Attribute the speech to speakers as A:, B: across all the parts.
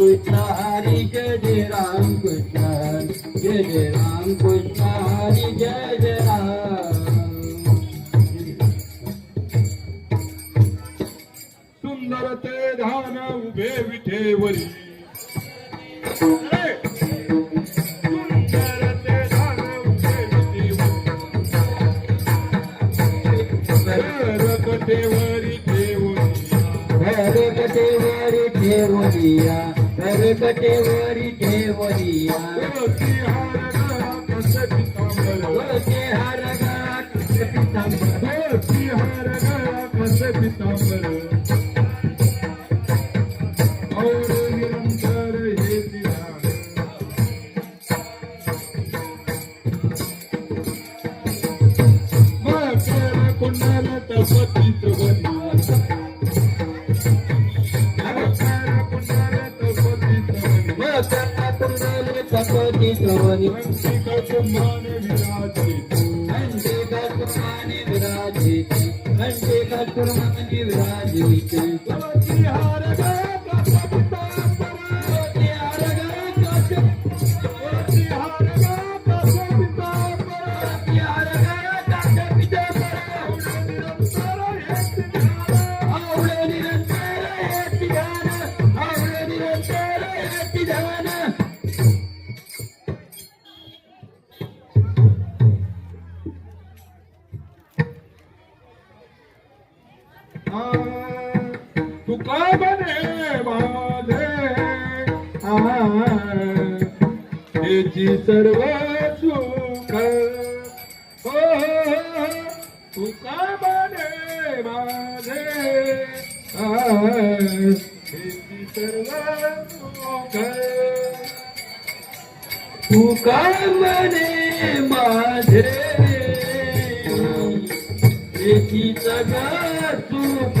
A: कृष्ण हरी
B: जय जय राम कृष्ण
A: जय जय राम
B: हरी
A: जय जय राम
B: सुंदर ते धान उभे विठेवरी. कटेवरी
A: कटेवरी ठेवनिया घर कटेवरी
B: ठेवनिया हर गा कस पितांबर
A: हर
B: गा कस पितांबर विराजे विराजे विराजे त्याची सर्व सुख. हो तुका मने माझे त्याची सर्व सुख.
A: तुका मने माझे त्याची सगळं सुख.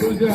B: तुझ्या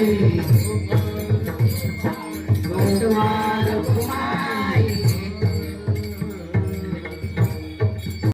C: Hallelujah.